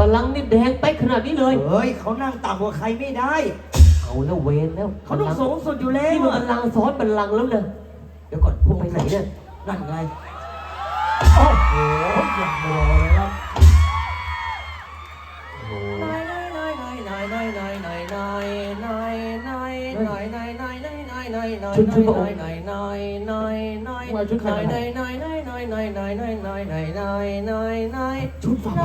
บัลลังนี่แดงไปขนาดนี้เลย เฮ้ยเขานั่งต่ำกว่าใครไม่ได้ เอาแล้วเวนแล้วเขาต้องสูงสุดอยู่แล้วที่มันบัลลังซ้อนบัลลังแล้วเนี่ยเดี๋ยวก่อนพวกไปไหนเนี่ยนั่นไงโอ้โหอย่างรอเลยครับชุดชุดพระองค์มาชุดใครชุดฝั่ง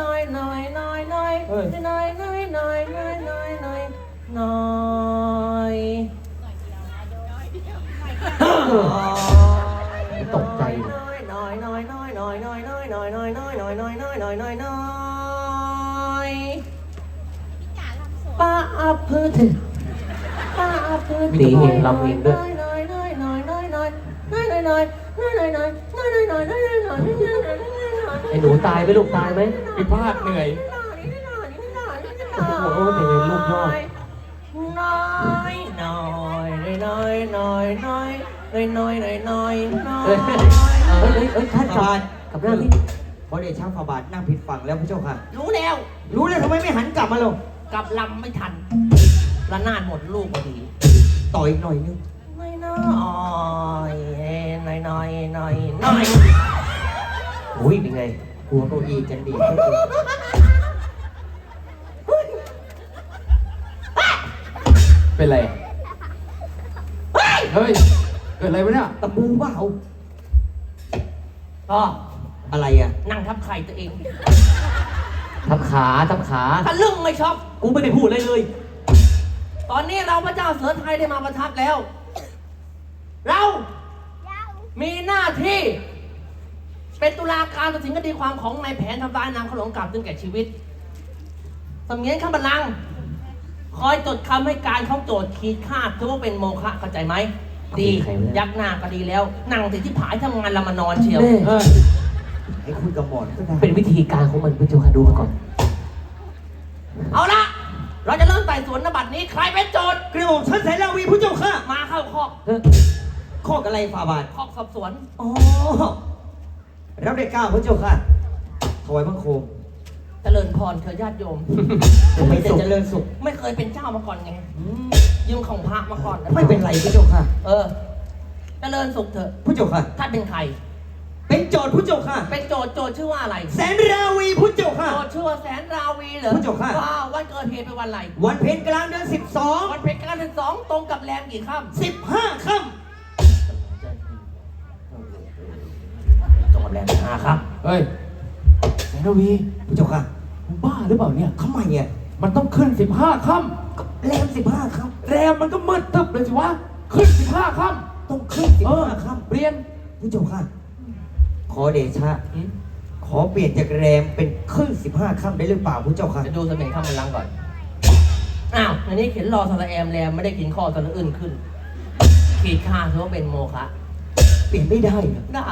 น้อยน้อยน้อยน้อยเอ้ย น้อยน้อยน้อยน้อยน้อยน้อยน้อยตกใจน้อยน้อยน้อยน้อยน้อยน้อยน้อยน้อยน้อยน้อยน้อยน้อยน้อยน้อยน้อยน้อยป้าอับพื้นป้าอับพื้นตีเองรำเองด้วย น้อยน้อยน้อยน้อยน้อยน้อยน้อยน้อยน้อยน้อยน้อยน้อยน้อยน้อยน้อยน้อยน้อยน้อยน้อยไอ้หนูตายไหมลูกตายไหมพิพาทเหนื่อยโอ้โหเป็นไงลูกยอดน้อยน้อยน้อยน้อยน้อยน้อยน้อยน้อยน้อยน้อยเอ้ยเอ้ยเอ้ย เอ้ยท่านกลับกลับหน้าที่เพราะเดชะฟาบาทนั่งผิดฝั่งแล้วพระเจ้าค่ะ รู้แล้ว รู้เลยทำไมไม่หันกลับมาลงกลับลำไม่ทันละนาดหมดลูกพอดี ต่ออีกหน่อยนึงน้อยน้อยน้อยน้อยน้อยน้ อยอุ้ยเป็นไงหัวเก้าอี้จันดีเป็นไรอะเฮ้ย เกิดอะไรวะเนี่ย ตะบูเปล่าพ่ออะไรอะ นั่งทับไข่ตัวเอง ทับขาทับขา ทะลึ่งไม่ชอบ กูไม่ได้พูดอะไรเลย ตอนนี้เราพระเจ้าเสือไทยได้มาประทับแล้ว เรา มีหน้าที่ เป็นตุลาการตัดสินคดีความของนายแผนทำร้ายนางขนมกลับถึงแก่ชีวิตสำเนียงข้าบัลลังก์คอยจดคำให้การเขาโจทย์ขีดค่าถือว่าเป็นโมฆะเข้าใจไหม ดี ใครวะเนี่ยยักหน้าก็ดีแล้วนั่งติดที่ผายทำงานเรามานอนเชียวแม่ เออให้คุยกับหมอนก็ได้เป็นวิธีการของมันพระเจ้าค่ะดูมาก่อน เอาละเราจะเริ่มไต่สวนนบัตรนี้ใครเป็นโจทย์กระหม่อมชั้นแสนลาวีพระเจ้าค่ะมาเข้าคอกเฮ้ยข้อกอะไรฟาบาทคอกสอบสวน อ๋อ รับได้เกล้าพระเจ้าค่ะถวายบังคม เจริญพรเธอญาติโยม ไม่แต่เจริญสุข ไม่เคยเป็นเจ้ามาก่อนไงยืมของพระมาก่อนไม่เป็นไรพระเจ้าค่ะ เออ เจริญสุขเถอะพระเจ้าค่ะ ท่านเป็นใคร เป็นโจทย์พระเจ้าค่ะ เป็นโจทย์โจทย์ชื่อว่าอะไร แสนราวีพระเจ้าค่ะ โจทย์ชื่อว่าแสนราวีเหรอพระเจ้าค่ะว้าววันเกิดเหตุเป็นวันอะไร วันเพ็ญกลางเดือนสิบสองวันเพ็ญกลางเดือนสองตรงกับแรมกี่ค่ำสิบห้าค่ต แรมห้าค่เฮ้ยแสนวีำพระเจ้าค่ะมึงบ้าหรือเปล่าเนี่ย ทำไมเนี่ยมันต้องขึ้นสิบห้าค่ก็แรมสิบห้าค่ำแรมมันก็มืดตึบเลยสิวะ ขึ้นสิบห้าค่ำต้องขึ้นสิำบเออห้าค่เรียนำพระเจ้าค่ะ ขอเดชะ อืมขอเปลี่ยนจากแรมเป็นขึ้นสิบห้าค่ำได้หรือเปล่าพระเจ้าค่ะ จะดูเสมียนข้ามบัลลังก่อน อ้าว อันนี้เขียนรอสระแอมแรมไม่ได้กินข้อสระอื่นขึ้น ขีดค่าถือว่าเป็นโมฆะเปลี่ยนไม่ได้เหรอได้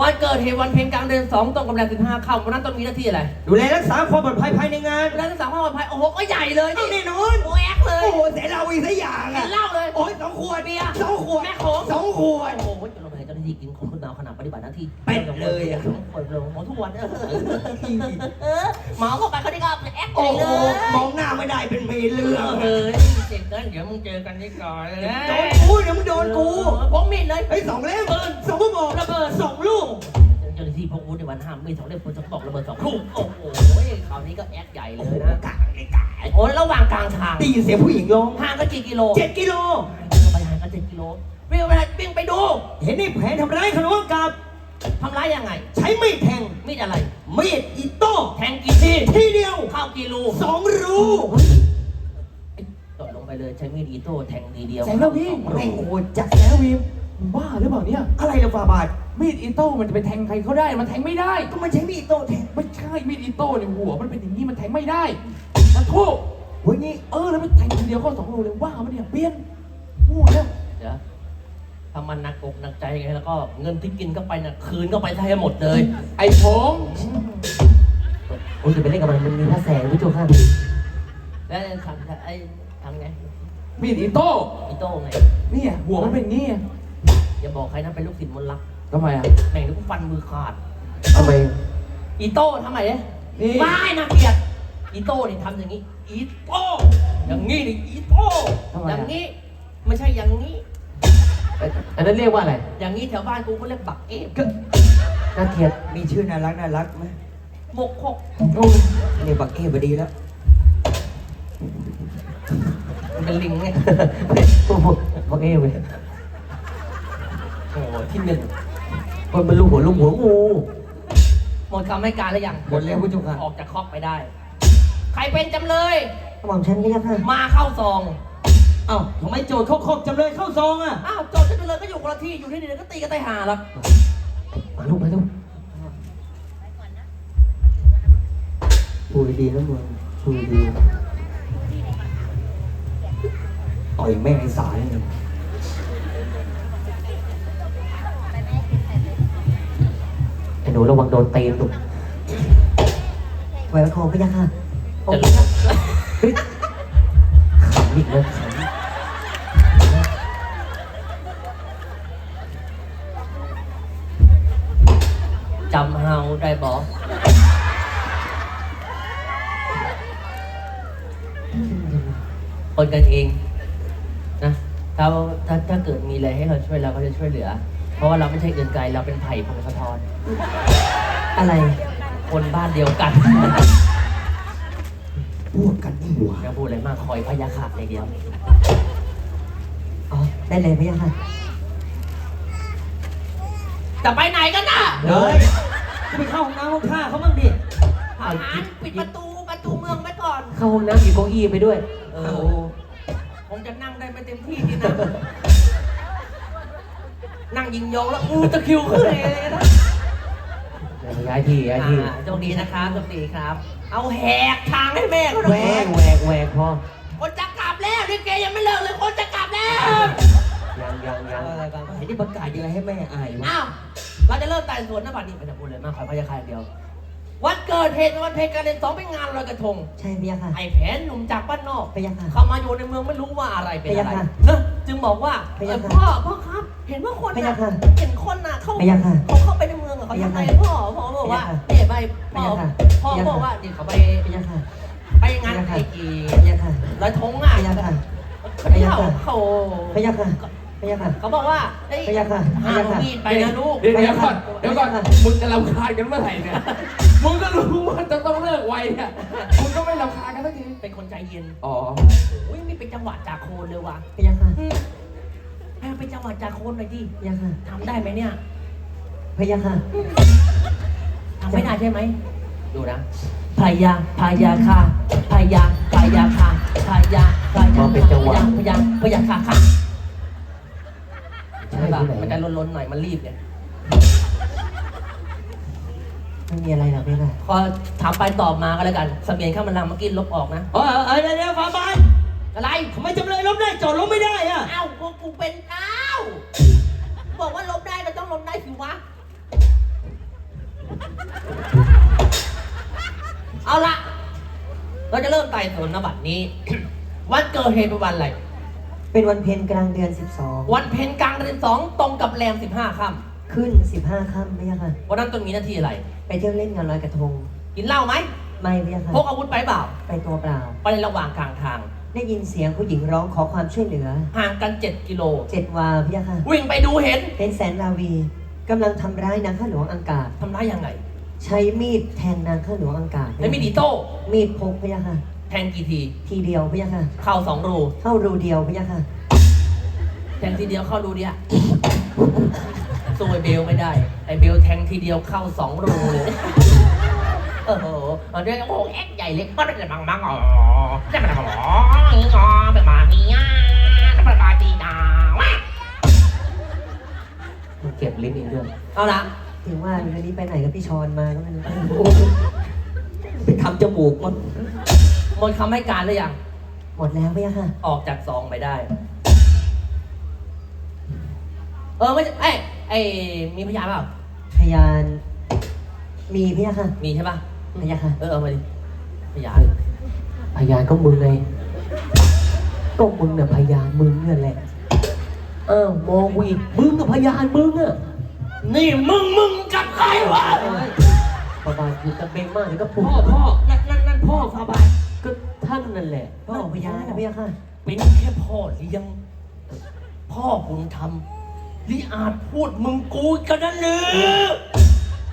วันเกิดเหตุวันเพ็ญกลางเดือนสองตรงกับแรมสิบห้าค่ำวันนั้นต้องมีหน้าที่อะไรดูแลรักษาความปลอดภัยภายในงานวันนั้นทั้งสามข้อปลอดภัยโอ้โหก็ใหญ่เลยเอานี่แน่นอนโอ้แอกเลยโอ้โหเสนาวีสกอย่างเห็อะนเหล้าเลย โอ้ยสองขวดเบียร์สองขวดแม่โขง สองขวด โอ้โหจะลงไปเจ้าหน้าที่กินของคุณนาวขณะปฏิบัติหน้าที่เป็ดเลยอะสองคนเลยหมอทุกวันเออเออหมอเข้าไปเขาได้ก็แอกใหโอ้ญ่โหเลยมองหน้าไม่ได้เป็นเมเรื่องเออเจ็บกันเดี๋ยวมึงเจอกันที่ก่อนเลยโดนกูเดี๋ยวมึงโดนกูพกมีดเลย ไอ้ยสองเล่มสองกระบอกระเบิด สองลูกเจ้าหน้าที่พกอาวุธในวันห้ามมีดสองเล่มปืนสองกระบอกระเบิดสองลูกโอ้โหคราวนี้ก็แอกใหญ่เลโอ้โหยนะกางไอ้กายโอ้ยระหว่างกลางทางได้ยินเสียงผู้หญิงร้องห่างกันกี่กิโลเจ็ดกิโล ไปห่างกันเจ็ดกิโล วิ่งไปวิ่งไปดูเห็นไอ้แผนทำร้ายขนมกับ ทำร้ายยังไง ใช้มีดแทงมีดอะไรมีดอิโต้แทงกี่ทีทีเดียวเข้ากี่รูสองรูตดลงไปเลยใช้มีดอีโต้แทงทีเดียวแสนระวีแม่งโหดจัดแสนวีมึงบ้าหรือเปล่าเนี่ย อะไรล่ะฟาบาทมีดอิโต้มันจะไปแทงใครเขาได้ มันแทงไม่ได้ ก็มันใช้มีดอิโต้แทงไม่ใช่มีดอิโต้เนี่ยหัวมันเป็นอย่างนี้มันแทงไม่ได้มันทุกเฮ้ยนี่เออแล้วมันแทงทีเดียวก็สองรูเลยว่ามันเนี่ยเปลี่ยนมั่วแล้วเดี๋ยว ถ้ามันหนักอกหนักใจไงแล้วก็เงินที่กินเข้าไปน่ะคืนเข้าไปให้หมดเลย ไอ้ผงโอ้ยจะไปเล่นกับมันมันมีพระแสงพระเจ้าค่ะแล้วทำไอ้ทำไงมีดอิโต้อีโต้ไงเนี่ยหัวมันเป็นอย่างนี้อย่าบอกใครนะเป็นลูกศิษย์มนต์รักทำไมอะแม่งลูกฟันมือขาด ทำไมอีโต้ทำไมเนี่ยนี่ ไม่นะเกลียดอีโต้นี่ทำอย่างนี้ อีโต้อย่างนี้นี่อีโต้ทำไมออะย่างนี้ไม่ใช่อย่างนี้ อันนั้นเรียกว่าอะไร อย่างนี้แถวบ้านกูก็เรียกบักเอฟน่าเกลียดมีชื่อน่ารักน่ารักไหมหมกหกเรียกบักเก้พอดีแล้ว มันเป็นลิงไงโอ้โหบอกเอ้เว้ยโอ้โหที่หนึ่งคนมันลูกหัวลูกหัวงูหมดคำให้การแล้วยังหมดแล้วผู้ชมค่ะออกจากคอกไปได้ ใครเป็นจำเลยหม่อมฉันไม่ยากค่ะมาเข้าซอง เอ้าทำไมโจทย์เขาครบจำเลยเข้าซองอะอ้าวโจทย์จำเลยก็อยู่คนละที่อยู่ที่นี่เดี๋ยวก็ตีกันตายหาแล้วมาลูกมาลูกพูดดีๆนะมึงพูดดีต่อยแม่งไอ้สายเลยๆไอ้หนูระวังโดนตีนะลูกแหวนทองไม่ยากค่ะจะรู้เฮ้ยขำอีกแล้วาได้บอกำคนกันเองนะถ้าถ้าถ้าเกิดมีอะไรให้เราช่วยเราก็จะช่วยเหลือ เพราะว่าเราไม่ใช่เกินไกลเราเป็นไผ่พงศธรอะไร คนบ้านเดียวกันพวกกันนี่หว่าอย่าพูดอะไรมากคอยพยาขาดอย่างเดียวอ๋อได้เลยไม่ยากค่ะจะไปไหนกันน่ะเฮ้ยจะ ไปเข้าห้องน้ำห้องท่าเขาบ้างดิทหารปิดประตูประตูเมืองไว้ก่อน เข้าห้องน้ำหยิบเก้าอี้ไปด้วย เออ คงจะนั่งได้ไม่เต็มที่ที่นะ นั่งยิงยองแล้วอู้ตะคริวขึ้นเลยนะย้ายที่ย้ายที่อ่าโชคดีนะครับโชคดีครับ เอาแหกทางให้แม่เขาหแหวน่อยกแหวกแหวกพอคนจะกลับแล้วนี่เกยังไม่เลิกเลยคนจะกลับแล้ว ยังยังยัง อะไรกันไอ้นี่ประกาศยังไงให้แม่อายวะอ้าว เราจะเริ่มไต่สวนนะบัดนี้ไม่ต้องพูดเลยมากขอพยาคายอย่างเดียว วันเกิดเหตุวันเพลงการเรียนสองเป็นงานลอยกระทง ใช่ไม่ยากค่ะ ไอ้แผนหนุ่มจากบ้านนอกไม่ยากค่ะ เข้ามาอยู่ในเมืองไม่รู้ว่าอะไรเป็นอะไรพยาค่ะเนอะจึงบอกว่าพยาค่ะเออพ่อพ่อครับ เห็นว่าคนพยาน่ะค่ะเห็นคนน่ะเขาพยาค่ะเขาเข้าไปในเมืองอะเขาพยาทำไงค่ะพ่อพ่อบอกว่าพยาค่ะเนี่ยไปพ่อพยาค่ะพ่อพยาค่ะ บอกว่าเนี่ยเขาไปไม่ยากค่ะไปงานพยาค่ะไอ้กีไม่ยากค่ะลอยทงอะไม่ยากค่ะเขาเที่ยวพยาค่ะ เขาไม่ยากค่ะ ไม่ยากค่ะเขาบอกว่าเอ้ยพยาค่ะห้ามพยาค่ะ มีดไปนะลูก เดี๋ยวเดี๋ยวก่อนเดี๋ยวก่อนไม่ได้มึงจะรำคาญกันเมื่อไหร่เนี่ยมึงก็รู้ว่าจะต้องเลิกไวเนี่ยมึงก็ไม่รำคาญกันสักทีเป็นคนใจเย็นอ๋ออุ้ยนี่เป็นจังหวะจากโคนเลยว่ะไม่ยากค่ะอืมให้มันเป็นจังหวะจากโคนหน่อยดิไม่ยากค่ะทำได้ไหมเนี่ยไม่ยากค่ะทำไม่ได้ใช่ไหม ดูนะพายาพายาคาพายาพายาคาพายาพายาอ๋อเป็นจังหวะพายาพายาคาค่ะ ใช่ใช่ป่ะที่ไหนมันจะล้นๆหน่อย มันรีบเนี่ย ไม่มีอะไรหรอกไม่ค่ะพอถามไปตอบมาก็แล้วกันเสมียนข้ามมันลำเมื่อกี้ลบออกนะเออเออเดี๋ยวเดี๋ยวฟ้าบานอะไรทำไมจำเลยล้มได้จอดล้มไม่ได้อะเอ้ากูกูเป็นเอ้าบอกว่าลบได้ก็ต้องลบได้สิวะ เอาละเราจะเริ่มไต่สวนนบัตรนี้ วันเกิดเหตุเป็นวันอะไร เป็นวันเพ็ญกลางเดือนวันเพ็ญกลางเดือนสองตรงกับแรมสิบห้าค่12ขึ้น 15ค่ำไม่ยากค่ะำวันนั้นต้นมีหน้าที่อะไร ไปเที่ยวเล่นงานลอยกระทง กินเหล้าไหมไม่ไม่ยากค่ะ พกอาวุธไปเปล่า ไปตัวเปล่า ไปในระหว่างกลางทาง ได้ยินเสียงผู้หญิงร้องขอความช่วยเหลือ ห่างกันเจ็ดกิโล เจ็ดวาพี่ยาค่ะ วิ่งไปดูเห็นเป็นแสนลาวีกำลังทำร้ายนางข้าหลวงอังกาศ ทำร้ายยังไง ใช้มีดแทงนางข้าหลวงอังกาศแล้วมีดีโต้มีดพกพี่ยาค่ะแทงกี่ที ทีเดียวพี่ยาค่ะ เข้าสองรูเข้ารูเดียวพี่ยาค่ะ แทงทีเดียวเข้ารูเดียวสู้ไอเบลไม่ได้ ไอเบลแทงทีเดียวเข้าสองรูเลยเออโหเอาเรื่องโอ้แอกใหญ่เล็กก็ได้แต่บางบางอ๋อได้มาอ๋องี้งอแบบมานี้อะได้มาบาดีดาวะมันเก็บลิ้นอีกด้วยเอาละถึงว่าวันนี้ไปไหนกับพี่ชอนมาก็ไม่รู้ไปทำจมูกมัน หมดคำให้การหรือยัง หมดแล้วพี่ยาค่ะ ออกจากซองไปได้ เออไม่ใช่เอ้ยไอ้มีพยานเปล่า พยาน มีพี่ยาค่ะ มีใช่ป่ะพยาค่ะ เออเอามาดิ พยาน พยานก็มึงไงก็มึงเนี่ยพยานมึงเนี่ยแหละ เออมองวีมึงกับพยานมึงอะนี่มึงมึงกับใครวะฟาบาทอยู่กับเบงมากเดี๋ยวก็ปลุพ่กอพ่อนั่นนั่นนั่นพ่อฟาบาท ก็ท่านนั่นแหละพ่อพญานะพี่ค่ะ เป็นแค่พ่อเลี้ยงพ่อบุญธรรมลิอาจพูดมึงกูกันนั่นเลย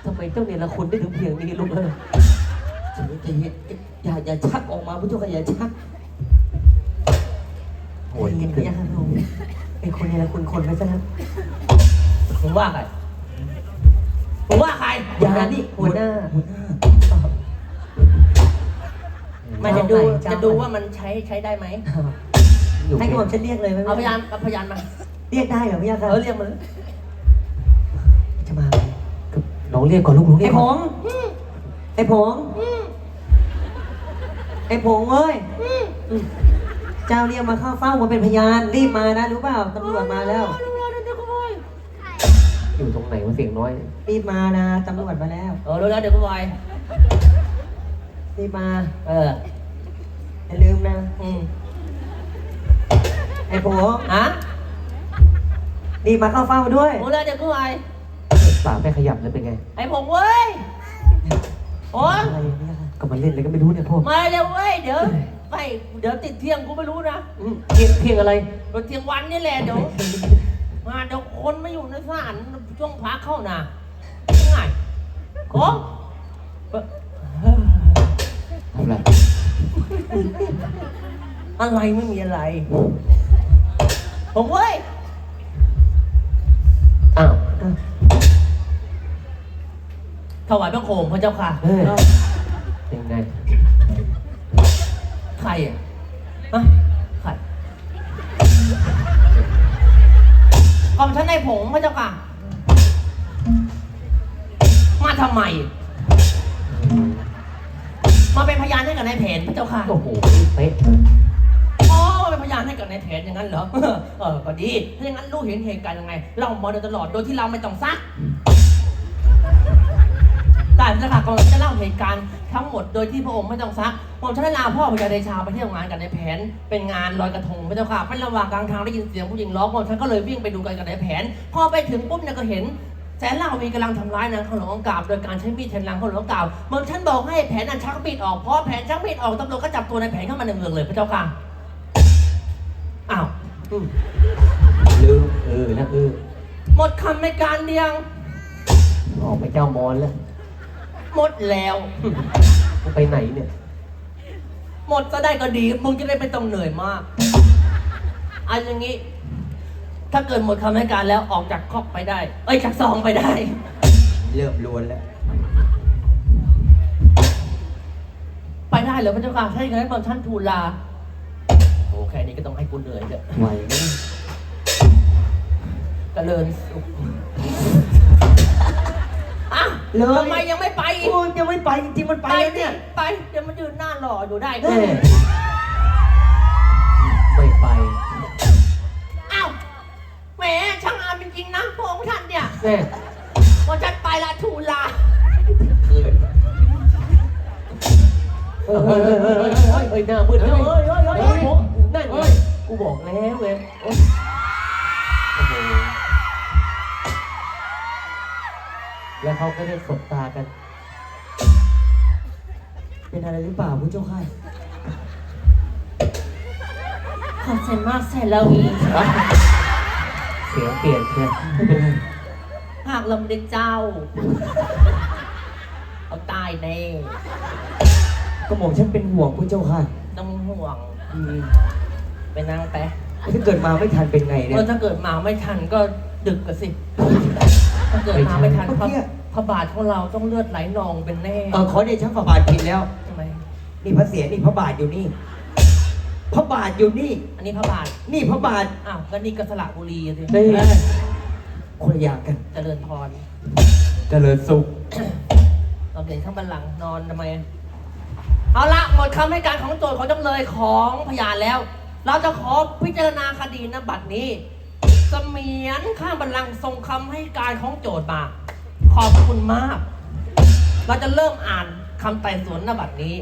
ทำไมเจ้าเนี่ยละคุณได้ถึงเพียงนี้ลูกเอ้ยจะจะอย่าอย่าชักออกมาพระเจ้าค่ะอย่าชักโอ้ยใจเย็นพี่ค่ะพระองค์ไอ้คนนี้ละคุณคนไปซะแล้วมึงว่าใครมึงว่าใคร อย่านี่หัวหน้าหัวหน้า ไม่จะดูเจ้าจะดูว่ามันใช้ใช้ได้ไหมอยู่ให้เบกระผมฉันเรียกเลยไหมเอาพยานเอาพยานมา เรียกได้เหรอพี่ค่ะเออเรียกมันจะมาไหมน้องเรียกก่อนลูกน้องเรีไอ้ยกผก่อนงไอ้ผงไอ้ผงเอ้ยเจ้าเรียกมาเข้าเฝ้ามาเป็นพยานรีบมานะรู้เปล่าตำรวจมาแล้วอยู่ตรงไหนวะเสียงน้อยเนี่ยรีบมานะตำรวจมาแล้วเออรู้แล้วเดี๋ยวกูไปรี บมา เอออย่าลืมนะอืมไอ้ผงฮะรีบมาเข้าเฝ้าด้วยรู้แล้วเดี๋ยวกูไปปากไม่ขยับเลยเป็นไง ไอ้ผมเว้ยโอ้ยอะไรเนี่ยค่ะก็มาเล่นอะไรก็ไม่รู้เนี่ยพ่อมาเร็วเว้ยเดี๋ยวไปเดี๋ยวติดเที่ยงกูไม่รู้นะอืมเพียงเพียงอะไรรถเที่ยงวันนี่แหละเดี๋ยวมาเดี๋ยวคนไม่อยู่ในศาลช่วงพักเข้านะยังไงโอ้ทำไร อะไรไม่มีอะไร ผมเว้ย อ้าวถวายพระโคมพระเจ้าค่ะเฮ้ยเป็นไงใครอะฮะใครกองฉันในผงพระเจ้าค่ะ มาทำไม มาเป็นพยานให้กับนายแผนพระเจ้าค่ะ โอ้โหเป๊ะอ๋อมาเป็นพยานให้กับนายแผนอย่างนั้นเหรอ เออ ก็ดี ถ้าอย่างนั้นรู้เห็นเหตุการณ์ยังไงเล่ามาโดยตลอด โดยที่เราไม่ต้องซักแต่พระเจ้าค่ะกองจะเล่าเหตุการณ์ทั้งหมดโดยที่พระองค์ไม่ต้องซักผมฉันได้ลาพ่อพญาเดชาไปเที่ยวงานกับนายแผน เป็นงานลอยกระทงพระเจ้าค่ะเป็นระหว่างกลางทางได้ยินเสียงผู้หญิงร้องผมฉันก็เลยวิ่งไปดูกันกับนายแผน พอไปถึงปุ๊บเนี่ยก็เห็น แสนลาวีกำลังทำร้ายนางขาวหลวงกาบโดยการใช้มีดแทงนางขาวหลวงกาบเมื่อฉันบอกให้แผนนั้นชักมีดออกเพราะแผนชักมีดออกตำรวจก็จับตัวนายแผนเข้ามาในเมืองเลยพระเจ้าค่ะอ้าวอืมลืมเออนะเออหมดคำในการเดียง ออกไปเจ้ามอนแล้วหมดแล้ว มึงไปไหนเนี่ย หมดก็ได้ก็ดี มึงจะได้ไม่ต้องเหนื่อยมากเอาอย่างนี้ ถ้าเกิดหมดคำให้การแล้วออกจากคอกไปได้ เอ้ยจากซองไปได้ เริ่มลวนแล้ว ไปได้เหรอพระเจ้าค่ะถ้าอย่างนั้นตอนท่านทูลลาโอ้แค่นี้ก็ต้องให้กูเหนื่อยเด้อไหวไหมเจริญสุขอะเลย ทำไมยังไม่ไปอีกโอ้ยยังไม่ไปจริงๆมันไปไปแล้วเนี่เนี่ยยไปเดี๋ยวมันยืนหน้ารออยู่ได้แม่ไม่ไป ริงๆนะพระองค์ท่านเนี่ยแม่พอฉันไปละทูลลาเออเออเออเออเออเออหน้ามืดแล้วเฮ้ยเฮ้ยเฮ้ยเฮ้ยผมนั่นไงกูบอกแล้วไงโอ้โอ้โหแล้วเขาก็ได้สบตากัน เป็นอะไรหรือเปล่าผู้เจ้าค่ะขอบใจมากแสนลาวี เสียงเปลี่ยนเชียวไม่เป็นไรหากลำเด็กเจ้า เอาตายแน่ก็หม่อมฉันเป็นห่วงผู้เจ้าค่ะต้องห่วง อืมไปนั่งไปถ้าเกิดมาไม่ทันเป็นไงเนี่เอยอถ้าเกิดมาไม่ทันก็ดึกกันสิ ถ้าเกิดมาไม่ทันพระพระบาทของเราต้องเลือดไหลนองเป็นแน่เออขอเดชะพระบาทผิดแล้ว ทำไมนี่พระเสียนี่พระบาทอยู่นี่ พระบาทอยู่นี่ อันนี้พระบาท นี่พระบาทอ้าวก็นี่ก็สระบุรีอะสินี่คนละอย่างกัน เจริญพรเจริญสุข เราเห็นข้างบันลังก์นอนทำไม เอาละหมดคำให้การของโจทย์ของจำเลยของพยานแล้ว เราจะขอพิจารณาคดีนบัตรนี้เสมียนข้างบันลังก์ส่งคำให้การของโจทย์มา ขอบคุณมาก เราจะเริ่มอ่านคำไต่สวนนบัตรนี้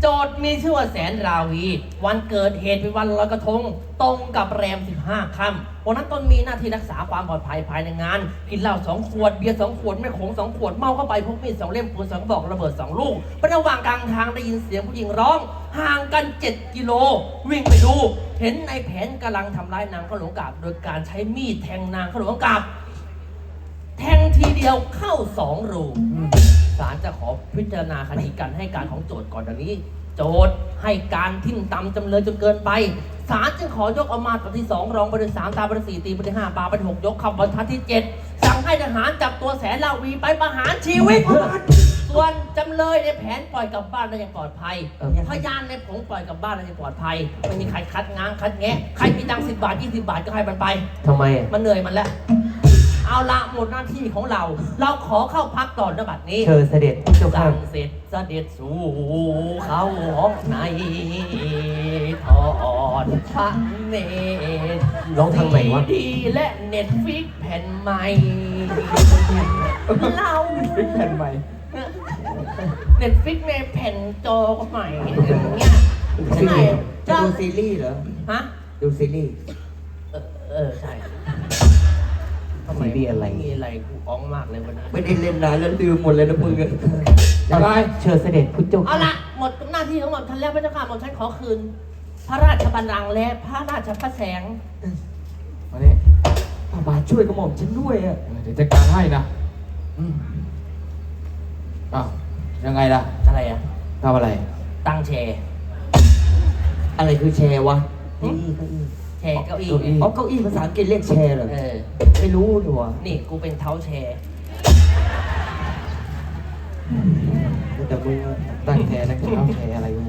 โจทย์มีชื่อว่าแสนราวี วันเกิดเหตุเป็นวันลอยกระทง ตรงกับแรม 15ค่ำวันนั้นตนมีหน้าที่รักษาความปลอดภัยภายในงาน กินเหล้าสองขวด เบียร์สองขวด ไม่ขงสองขวด เมาเข้าไปพกมีดสองเล่มปืนสองบอกระเบิดสองลูกระหว่างกลางทางได้ยินเสียงผู้หญิงร้อง ห่างกัน 7 กิโล วิ่งไปดู เห็นนายแผนกำลังทำร้ายนางขาหลวงกาบ โดยการใช้มีดแทงนางขาหลวงกาบ แทงทีเดียวเข้าสองรู ศาลจะขอพิจารณาคดีการให้การของโจทย์ก่อนดังนี้ โจทย์ให้การทิ่มตำจำเลยจนเกินไป ศาลจึงขอยกเอามาตราที่สองรองประเด็นสามตามประเด็นสี่ตีประเด็นห้าปาประเด็นหกยกคำบรรทัดที่เจ็ดสั่งให้ทหารจับตัวแสนลาวีไปประหารชีวิต ส่วนจำเลยในแผนปล่อยกลับบ้านได้อย่างปลอดภัยเออพยานในผงปล่อยกลับบ้านได้อย่างปลอดภัยไม่มีใครคัดง้างคัดแงะใครมีตังสิบบาทยี่สิบาทก็ให้มันไป ทำไมอะมันเหนื่อยมันแล้ว เอาละหมดหน้าที่ของเรา เราขอเข้าพักก่อนนะบัดนี้ เชิญเสด็จพระเจ้าค่ะสั่งเสร็จเสด็จสู่เข้าห้องในถอดพระเนตรร้องทางไหนวะ ดีและเน็ตฟิกแผ่นใหม่ เราพลิกแผ่นใหม่เน็ตฟิกในแผ่นจอใหม่อย่างเงี้ยใช่ไหมจะดูซีรีส์เหรอฮะ ดูซีรีส์ เออเออใช่ ทำไมซีรีส์อะไร มีอะไรกูอ้องมากเลยวันนั้นไม่ได้เล่นนานแล้วลืมหมดเลยนะมึงอะอะไรเชิญเสด็จพระเจ้าเอาค่ะละหมดหน้าที่ของหม่อมฉันแล้วพระเจ้าค่ะหม่อมฉันขอคืน พระราชบัลลังก์และพระราชพระแสง มานี่ป้าบาทช่วยกระหม่อมฉันด้วยอะเออเดี๋ยวจัดการให้นะอืมอ้าวยังไงล่ะอะไรอะทำอะไร ตั้งแชร์ อะไรคือแชร์วะหึเก้าอี้เก้าอี้แช ร์เก้าอี้อ๋อเก้าอี้ภาษาอังกฤษเรียกแชร์เหรอเออ ไม่รู้หนูอะนี่กูเป็นเท้าแชร์ แต่มึงอะตั้งแชร์ตั้งแชร์เอาแชร์อะไรกู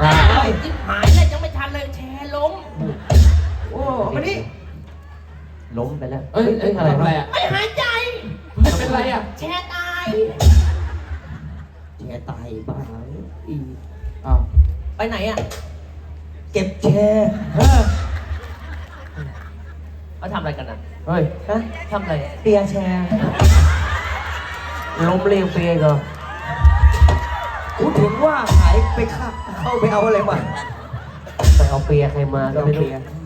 อ้าวจิ๊บหายแล้วยังไม่ทันเลยแชร์ล้ม โอ้มานี่ล้มไปแล้ว เอ้ยเอ้ยอะไรอะไรอะไม่หายใจไม่เป็นไรอะ แชร์ตายแชร์ตายบ้าอีอ้าวไปไหนอะ เก็บแชร์เออเขาทำอะไรกันอะเฮ้ยฮะทำอะไรเปียร์แชร์ล้มเรียงเปียก็กูถึงว่าหายไปค่ะเข้าไปเอาอะไรมา ไปเอาเปียใครมาก็เอาไม่รู้เปียร์เฮ้ย